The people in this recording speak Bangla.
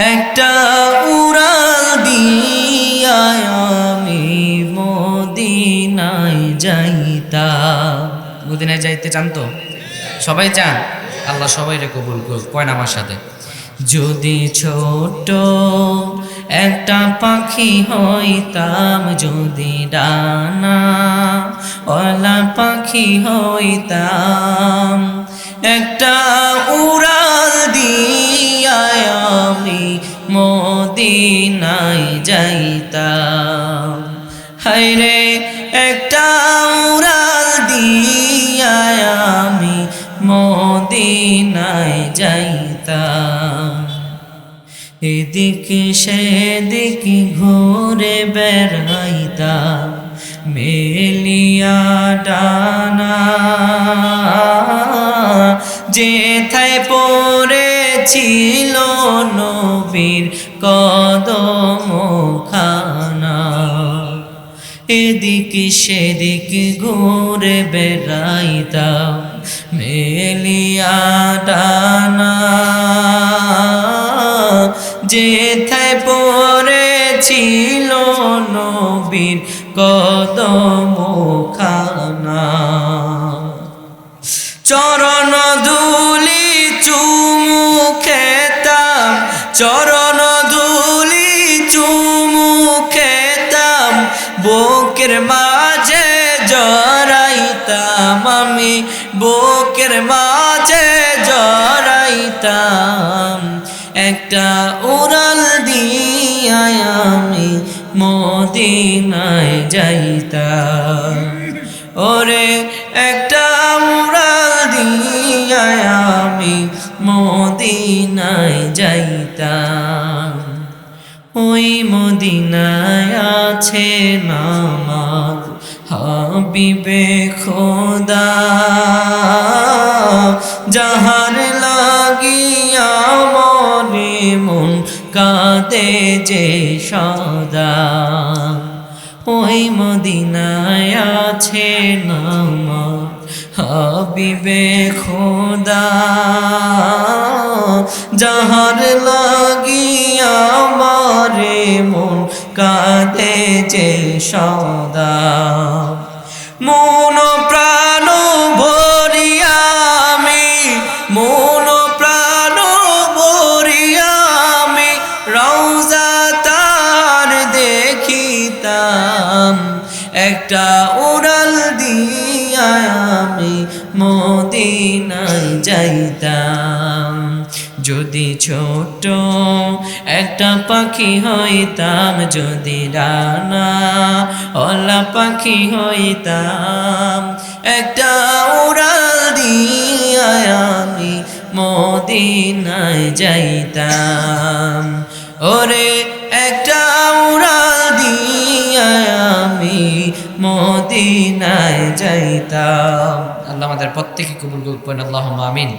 একটা উড়াল দিয়া আমি মদিনায় যাইতাম। মদিনায় যাইতে চান তো? সবাই চান? আল্লাহ সবাই রে কবুল করুক। কয় না আমার সাথে? যদি ছোট একটা পাখি হইতাম, যদি ডানা ওলা পাখি হইতাম, একটা উড়াল যাইতাম। হাইরে একটা উড়াল দিয়া আমি মদিনায় যাইতাম। এদিকে সেদিক ঘুরে বেড়াইতাম মেলিয়া ডানা পড়েছিল নবীর কদম এদিক সেদিক ঘুরে বেড়াইতাম মেলিয়া ডানা। যেথায় পড়েছিল নবীর কদম খানা চরণ ধুলি চরণ ধুলি চুমু খেতাম, বুকের মাঝে জড়াইতাম আমি, বুকের মাঝে জড়াইতাম। একটা উড়াল দিয়া আমি মদিনায় যাইতাম। ওরে আমি মদিনায় যাইতাম। ওই মদিনায় আছে নামার হাবিবে খোদা। যাহার লাগিয়া মরে মন কাঁদে যে সদা। ওই মদিনায় আছে নামা হাবিবে খোদা, যাহার লাগিয়া মারে মন কাঁদে যে সদা। মন প্রাণ ভরিয়া আমি, মন প্রাণ ভরিয়া আমি রৌজা তার দেখিতাম। একটা উড়াল দিয়া আমি মদিনায় যাইতাম। যদি ছোট একটা পাখি হইতাম, যদি ডানা অলা পাখি হইতাম, একটা উড়াল দিয়া আমি মদিনায় যাইতাম। ওরে একটা মদিনায় যাইতাম। আল্লাহ আমাদের প্রত্যেকে কবুল করবেন আল্লাহ আমিন।